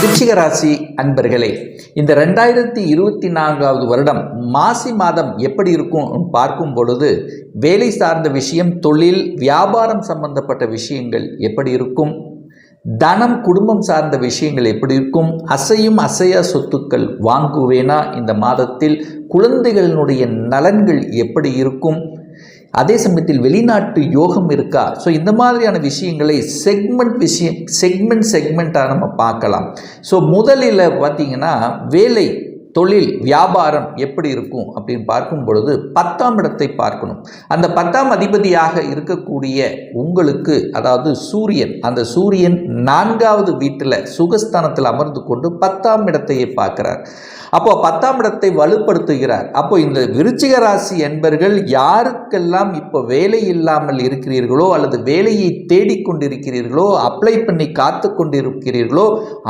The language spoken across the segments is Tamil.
விருச்சிக ராசி அன்பர்களே இந்த ரெண்டாயிரத்தி இருபத்தி நான்காவது வருடம் மாசி மாதம் எப்படி இருக்கும் பார்க்கும் பொழுது வேலை சார்ந்த விஷயம் தொழில் வியாபாரம் சம்பந்தப்பட்ட விஷயங்கள் எப்படி இருக்கும்? தனம் குடும்பம் சார்ந்த விஷயங்கள் எப்படி இருக்கும்? அசையும் அசையா சொத்துக்கள் வாங்குவேனா? இந்த மாதத்தில் குழந்தைகளினுடைய நலன்கள் எப்படி இருக்கும்? அதே சமயத்தில் வெளிநாட்டு யோகம் இருக்கா? ஸோ இந்த மாதிரியான விஷயங்களை செக்மெண்ட் விஷயம் செக்மெண்ட் செக்மெண்ட்டாக நம்ம பார்க்கலாம். ஸோ முதலில் பார்த்தீங்கன்னா வேலை. தொழில் வியாபாரம் எப்படி இருக்கும் அப்படின்னு பார்க்கும் பொழுது பத்தாம் இடத்தை பார்க்கணும். அந்த பத்தாம் அதிபதியாக இருக்கக்கூடிய உங்களுக்கு அதாவது சூரியன் அந்த சூரியன் நான்காவது வீட்டில் சுகஸ்தானத்தில் அமர்ந்து கொண்டு பத்தாம் இடத்தையே பார்க்கிறார். அப்போ பத்தாம் இடத்தை வலுப்படுத்துகிறார். அப்போ இந்த விருச்சிக ராசி என்பர்கள் யாருக்கெல்லாம் இப்போ வேலை இல்லாமல் இருக்கிறீர்களோ அல்லது வேலையை தேடிக்கொண்டிருக்கிறீர்களோ அப்ளை பண்ணி காத்து கொண்டிருக்கிறீர்களோ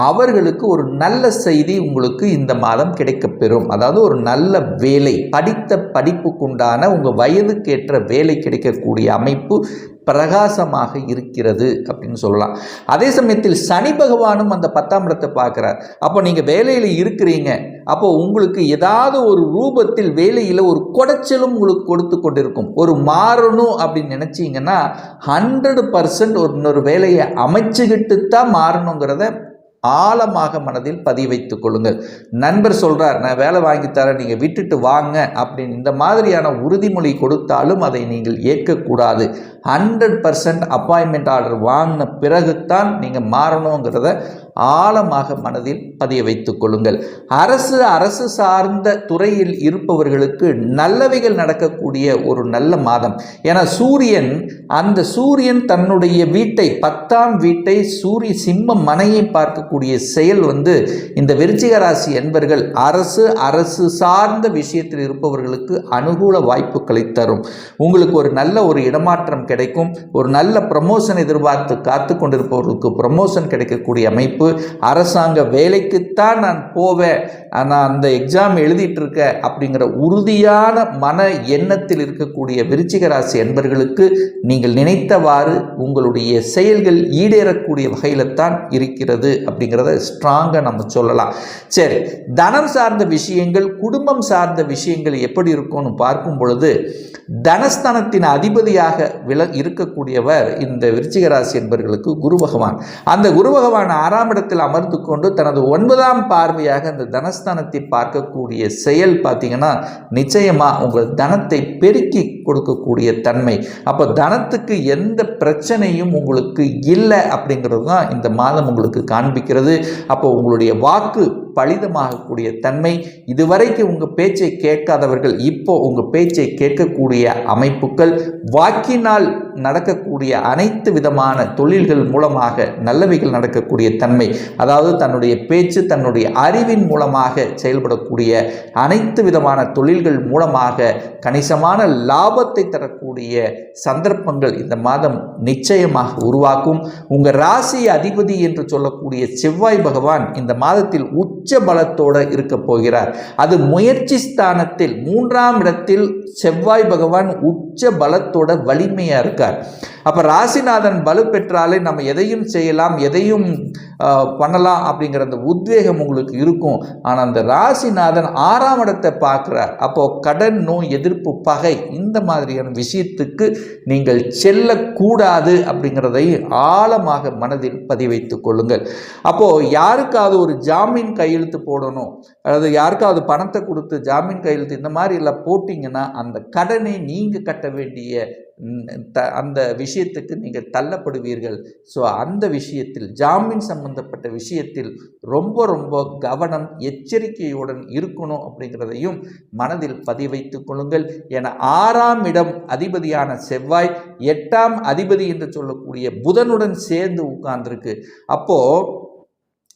அவர்களுக்கு ஒரு நல்ல செய்தி உங்களுக்கு இந்த மாதம் கிடைக்கும். கிடைக்கப்பெறும். அதாவது ஒரு நல்ல வேலை படித்த படிப்புக்குண்டான உங்கள் வயதுக்கேற்ற வேலை கிடைக்கக்கூடிய அமைப்பு பிரகாசமாக இருக்கிறது அப்படின்னு சொல்லலாம். அதே சமயத்தில் சனி பகவானும் அந்த பத்தாம் இடத்தை பார்க்குறார். அப்போ நீங்கள் வேலையில் இருக்கிறீங்க. அப்போ உங்களுக்கு ஏதாவது ஒரு ரூபத்தில் வேலையில் ஒரு குடைச்சலும் உங்களுக்கு கொடுத்து கொண்டிருக்கும். ஒரு மாறணும் அப்படின்னு நினச்சிங்கன்னா ஹண்ட்ரட் பர்சன்ட் ஒரு இன்னொரு வேலையை அமைச்சுக்கிட்டு தான் மாறணுங்கிறத ஆழமாக மனதில் பதிய வைத்துக் கொள்ளுங்கள். நண்பர் சொல்கிறார் நான் வேலை வாங்கி தரேன் நீங்கள் விட்டுட்டு வாங்க அப்படின்னு. இந்த மாதிரியான உறுதிமொழி கொடுத்தாலும் அதை நீங்கள் ஏற்கக்கூடாது. ஹண்ட்ரட் பர்சன்ட் அப்பாயின்மெண்ட் ஆர்டர் வாங்கின பிறகுத்தான் நீங்கள் மாறணுங்கிறத ஆழமாக மனதில் பதிய வைத்துக் கொள்ளுங்கள். அரசு அரசு சார்ந்த துறையில் இருப்பவர்களுக்கு நல்லவைகள் நடக்கக்கூடிய ஒரு நல்ல மாதம். ஏன்னா சூரியன் அந்த சூரியன் தன்னுடைய வீட்டை பத்தாம் வீட்டை சூரிய சிம்ம மனையை பார்க்க பார்க்கக்கூடிய செயல் வந்து இந்த விருச்சிக ராசி என்பர்கள் அரசு அரசு சார்ந்த விஷயத்தில் இருப்பவர்களுக்கு அனுகூல வாய்ப்புகளை தரும். உங்களுக்கு ஒரு நல்ல ஒரு இடமாற்றம் கிடைக்கும். ஒரு நல்ல ப்ரமோஷன் எதிர்பார்த்து காத்து கொண்டிருப்பவர்களுக்கு ப்ரமோஷன் கிடைக்கக்கூடிய அமைப்பு. அரசாங்க வேலைக்குத்தான் நான் போவேன். நான் அந்த எக்ஸாம் எழுதிட்டு இருக்க அப்படிங்கிற உறுதியான மன எண்ணத்தில் இருக்கக்கூடிய விருச்சிக ராசி என்பர்களுக்கு நீங்கள் நினைத்தவாறு உங்களுடைய செயல்கள் ஈடேறக்கூடிய வகையில் தான் இருக்கிறது. அப்படிங்கிறத ஸ்ட்ராங்காக நம்ம சொல்லலாம். சரி தனம் சார்ந்த விஷயங்கள் குடும்பம் சார்ந்த விஷயங்கள் எப்படி இருக்கும்னு பார்க்கும் பொழுது தனஸ்தனத்தின் அதிபதியாக வில இருக்கக்கூடியவர் இந்த விருச்சிகராசி என்பவர்களுக்கு குரு பகவான். அந்த குரு பகவான் ஆறாம் இடத்தில் அமர்ந்து கொண்டு தனது ஒன்பதாம் பார்வையாக அந்த தனஸ்தானத்தை பார்க்கக்கூடிய செயல் பார்த்தீங்கன்னா நிச்சயமாக உங்கள் தனத்தை பெருக்கி கொடுக்கக்கூடிய தன்மை. அப்போ தனத்துக்கு எந்த பிரச்சனையும் உங்களுக்கு இல்லை அப்படிங்கிறது தான் இந்த மாதம் உங்களுக்கு காண்பிக்கிறது. அப்போ உங்களுடைய வாக்கு பலிதமாகக்கூடிய தன்மை. இதுவரைக்கும் உங்கள் பேச்சை கேட்காதவர்கள் இப்போ உங்கள் பேச்சை கேட்கக்கூடிய அமைப்புகள் வாக்கினால் நடக்கக்கூடிய அனைத்து விதமான தொழில்கள் மூலமாக நல்லவைகள் நடக்கக்கூடிய தன்மை. அதாவது தன்னுடைய பேச்சு தன்னுடைய அறிவின் மூலமாக செயல்படக்கூடிய அனைத்து விதமான தொழில்கள் மூலமாக கணிசமான லாபத்தை தரக்கூடிய சந்தர்ப்பங்கள் இந்த மாதம் நிச்சயமாக உருவாக்கும். உங்கள் ராசி அதிபதி என்று சொல்லக்கூடிய செவ்வாய் பகவான் இந்த மாதத்தில் உச்ச உச்ச பலத்தோடு இருக்க போகிறார். அது முயற்சி ஸ்தானத்தில் மூன்றாம் இடத்தில் செவ்வாய் பகவான் உச்ச பலத்தோட வலிமையாக இருக்கார். அப்போ ராசிநாதன் வலு பெற்றாலே நம்ம எதையும் செய்யலாம் எதையும் பண்ணலாம் அப்படிங்கிற அந்த உத்வேகம் உங்களுக்கு இருக்கும். ஆனால் அந்த ராசிநாதன் ஆறாம் இடத்தை பார்க்குறார். அப்போது கடன் நோய் எதிர்ப்பு பகை இந்த மாதிரியான விஷயத்துக்கு நீங்கள் செல்லக்கூடாது அப்படிங்கிறதை ஆழமாக மனதில் பதிவைத்து கொள்ளுங்கள். அப்போது யாருக்காவது ஒரு ஜாமீன் கை கையெழுத்து போடணும். அதாவது யாருக்காவது பணத்தை கொடுத்து ஜாமீன் கையெழுத்து இந்த மாதிரி எல்லாம் போட்டிங்கன்னா அந்த கடனை நீங்கள் கட்ட வேண்டிய த அந்த விஷயத்துக்கு நீங்கள் தள்ளப்படுவீர்கள். ஸோ அந்த விஷயத்தில் ஜாமீன் சம்பந்தப்பட்ட விஷயத்தில் ரொம்ப ரொம்ப கவனம் எச்சரிக்கையுடன் இருக்கணும் அப்படிங்கிறதையும் மனதில் பதிவைத்து கொள்ளுங்கள். என ஆறாம் இடம் அதிபதியான செவ்வாய் எட்டாம் அதிபதி என்று சொல்லக்கூடிய புதனுடன் சேர்ந்து உட்கார்ந்துருக்கு. அப்போது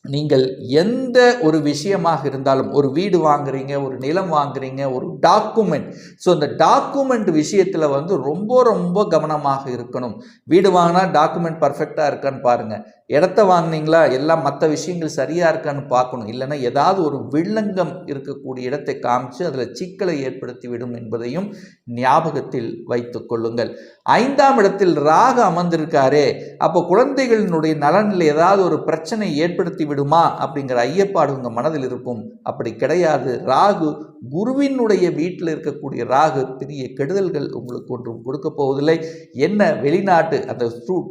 நீங்கள் எந்த ஒரு விஷயமாக இருந்தாலும் ஒரு வீடு வாங்குறீங்க ஒரு நிலம் வாங்குறீங்க ஒரு டாக்குமெண்ட் ஸோ இந்த டாக்குமெண்ட் விஷயத்தில் வந்து ரொம்ப ரொம்ப கவனமாக இருக்கணும். வீடு வாங்கினா டாக்குமெண்ட் பர்ஃபெக்டாக இருக்கான்னு பாருங்கள் இடத்த வாங்குனீங்களா? எல்லாம் மற்ற விஷயங்கள் சரியாக இருக்கான்னு பார்க்கணும். இல்லைன்னா ஏதாவது ஒரு வில்லங்கம் இருக்கக்கூடிய இடத்தை காமிச்சு அதில் சிக்கலை ஏற்படுத்தி விடும் என்பதையும் ஞாபகத்தில் வைத்து கொள்ளுங்கள். ஐந்தாம் இடத்தில் ராகு அமர்ந்திருக்காரே அப்போ குழந்தைகளினுடைய நலனில் ஏதாவது ஒரு பிரச்சனை ஏற்படுத்தி விடுமா? அப்படிங்கிற ஐயப்பாடு உங்கள் மனதில் இருக்கும். அப்படி கிடையாது. ராகு குருவினுடைய வீட்டில் இருக்கக்கூடிய ராகு பெரிய கெடுதல்கள் உங்களுக்கு ஒன்றும் கொடுக்க போவதில்லை. என்ன வெளிநாட்டு அந்த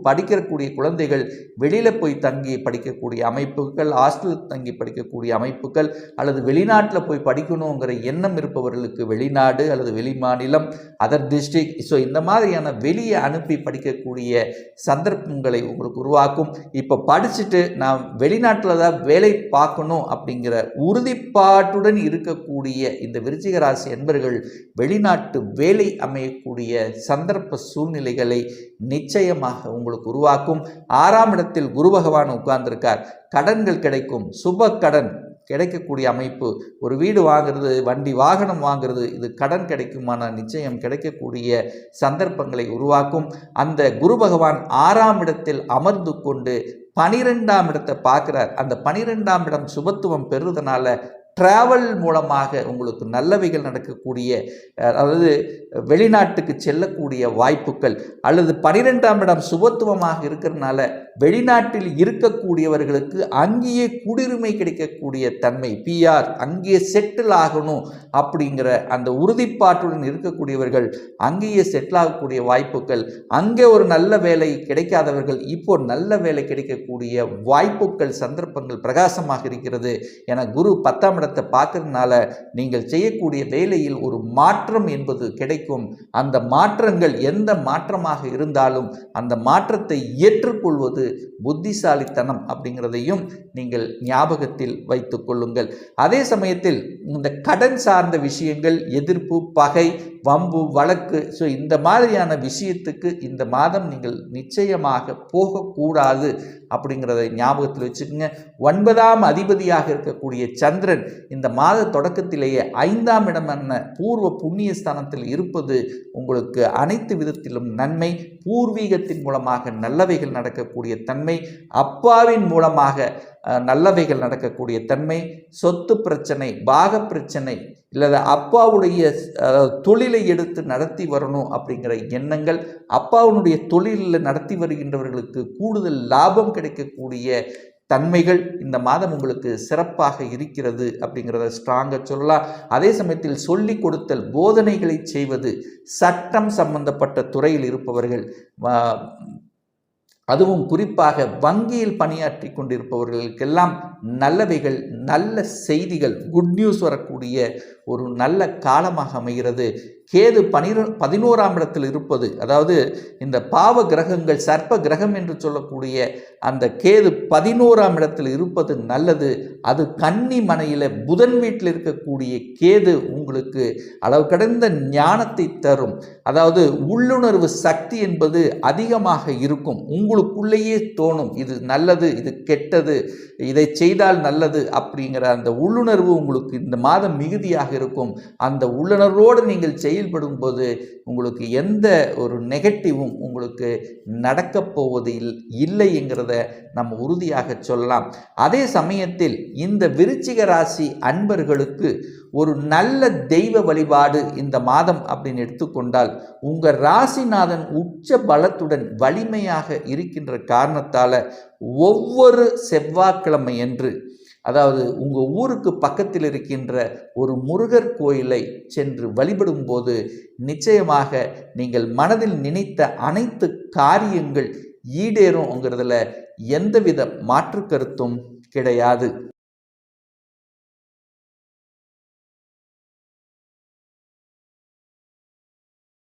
படிக்கிறக்கூடிய குழந்தைகள் வெளியில் வெளியில் போய் தங்கி படிக்கக்கூடிய அமைப்புகள் ஹாஸ்டல் தங்கி படிக்கக்கூடிய அமைப்புகள் அல்லது வெளிநாட்டில் போய் படிக்கணுங்கிற எண்ணம் இருப்பவர்களுக்கு வெளிநாடு அல்லது வெளி மாநிலம் அதர் டிஸ்ட்ரிக் ஸோ இந்த மாதிரியான வெளியே அனுப்பி படிக்கக்கூடிய சந்தர்ப்பங்களை உங்களுக்கு உருவாக்கும். இப்போ படிச்சுட்டு நான் வெளிநாட்டில் தான் வேலை பார்க்கணும் அப்படிங்கிற உறுதிப்பாட்டுடன் இருக்கக்கூடிய இந்த விருச்சிக ராசி என்பர்கள் வெளிநாட்டு வேலை அமையக்கூடிய சந்தர்ப்ப சூழ்நிலைகளை நிச்சயமாக உங்களுக்கு உருவாக்கும். ஆறாம் இடத்தில் குரு பகவான் உட்கார்ந்துருக்கார். கடன்கள் கிடைக்கும். சுப கடன் கிடைக்கக்கூடிய அமைப்பு. ஒரு வீடு வாங்குறது வண்டி வாகனம் வாங்குறது இது கடன் கிடைக்குமான நிச்சயம் கிடைக்கக்கூடிய சந்தர்ப்பங்களை உருவாக்கும். அந்த குரு பகவான் ஆறாம் இடத்தில் அமர்ந்து கொண்டு பனிரெண்டாம் இடத்தை பார்க்குறார். அந்த பனிரெண்டாம் இடம் சுபத்துவம் பெறுறதுனால டிராவல் மூலமாக உங்களுக்கு நல்லவைகள் நடக்கக்கூடிய அதாவது வெளிநாட்டுக்கு செல்லக்கூடிய வாய்ப்புகள் அல்லது பனிரெண்டாம் இடம் சுபத்துவமாக இருக்கிறதுனால வெளிநாட்டில் இருக்கக்கூடியவர்களுக்கு அங்கேயே குடியுரிமை கிடைக்கக்கூடிய தன்மை பிஆர் அங்கேயே செட்டில் ஆகணும் அப்படிங்கிற அந்த உறுதிப்பாட்டுடன் இருக்கக்கூடியவர்கள் அங்கேயே செட்டில் ஆகக்கூடிய வாய்ப்புகள் அங்கே ஒரு நல்ல வேலை கிடைக்காதவர்கள் இப்போ நல்ல வேலை கிடைக்கக்கூடிய வாய்ப்புகள் சந்தர்ப்பங்கள் பிரகாசமாக இருக்கிறது. என குரு பத்தாம் இடத்தை பார்க்கறதுனால நீங்கள் செய்யக்கூடிய வேலையில் ஒரு மாற்றம் என்பது கிடைக்கும். அந்த மாற்றங்கள் எந்த மாற்றமாக இருந்தாலும் அந்த மாற்றத்தை ஏற்றுக்கொள்வது புத்திசாலித்தனம் அப்படிங்கிறதையும் நீங்கள் ஞாபகத்தில் வைத்து கொள்ளுங்கள். அதே சமயத்தில் இந்த கடன் சார்ந்த விஷயங்கள் எதிர்ப்பு பகை வம்பு வழக்கு ஸோ இந்த மாதிரியான விஷயத்துக்கு இந்த மாதம் நீங்கள் நிச்சயமாக போகக்கூடாது அப்படிங்கிறத ஞாபகத்தில் வச்சுக்கோங்க. ஒன்பதாம் அதிபதியாக இருக்கக்கூடிய சந்திரன் இந்த மாத தொடக்கத்திலேயே ஐந்தாம் இடமான பூர்வ புண்ணிய ஸ்தானத்தில் இருப்பது உங்களுக்கு அனைத்து விதத்திலும் நன்மை. பூர்வீகத்தின் மூலமாக நல்லவைகள் நடக்கக்கூடிய தன்மை. அப்பாவின் மூலமாக நல்லவைகள் நடக்கக்கூடிய தன்மை சொத்து பிரச்சனை பாக பிரச்சனை இல்லை அப்பாவுடைய தொழிலை எடுத்து நடத்தி வரணும் அப்படிங்கிற எண்ணங்கள் அப்பாவுடைய தொழிலில் நடத்தி வருகின்றவர்களுக்கு கூடுதல் லாபம் கிடைக்கக்கூடிய தன்மைகள் இந்த மாதம் உங்களுக்கு சிறப்பாக இருக்கிறது அப்படிங்கிறத ஸ்ட்ராங்காக சொல்லலாம். அதே சமயத்தில் சொல்லி கொடுத்தல் போதனைகளை செய்வது சட்டம் சம்பந்தப்பட்ட துறையில் இருப்பவர்கள் அதுவும் குறிப்பாக வங்கியில் பணியாற்றி கொண்டிருப்பவர்களுக்கெல்லாம் நல்லவைகள் நல்ல செய்திகள் குட் நியூஸ் வரக்கூடிய ஒரு நல்ல காலமாக அமைகிறது. கேது பனிர பதினோராம் இடத்தில் இருப்பது அதாவது இந்த பாவ கிரகங்கள் சர்ப்ப கிரகம் என்று சொல்லக்கூடிய அந்த கேது பதினோராம் இடத்தில் இருப்பது நல்லது. அது கன்னி மனையில் புதன் வீட்டில் இருக்கக்கூடிய கேது உங்களுக்கு அளவு கடந்த ஞானத்தை தரும். அதாவது உள்ளுணர்வு சக்தி என்பது அதிகமாக இருக்கும். உங்களுக்குள்ளேயே தோணும் இது நல்லது இது கெட்டது இதை செய்தால் நல்லது அப்படிங்கிற அந்த உள்ளுணர்வு உங்களுக்கு இந்த மாதம் மிகுதியாக இருக்கும். அந்த உள்ளுணர்வோடு நீங்கள் செயல்படும் போது உங்களுக்கு எந்த ஒரு நெகட்டிவும் உங்களுக்கு நடக்கப் போவது இல்லைங்கிறத நம்ம உறுதியாக சொல்லலாம். அதே சமயத்தில் இந்த விருச்சிக ராசி அன்பர்களுக்கு ஒரு நல்ல தெய்வ வழிபாடு இந்த மாதம் அப்படின்னு எடுத்துக்கொண்டால் உங்கள் ராசிநாதன் உச்ச பலத்துடன் வலிமையாக இருக்கின்ற காரணத்தால் ஒவ்வொரு செவ்வாய்க்கிழமை என்று அதாவது உங்கள் ஊருக்கு பக்கத்தில் இருக்கின்ற ஒரு முருகர் கோயிலை சென்று வழிபடும் போது நிச்சயமாக நீங்கள் மனதில் நினைத்த அனைத்து காரியங்கள் ஈடேறும்ங்கிறதுல எந்தவித மாற்று கருத்தும் கிடையாது.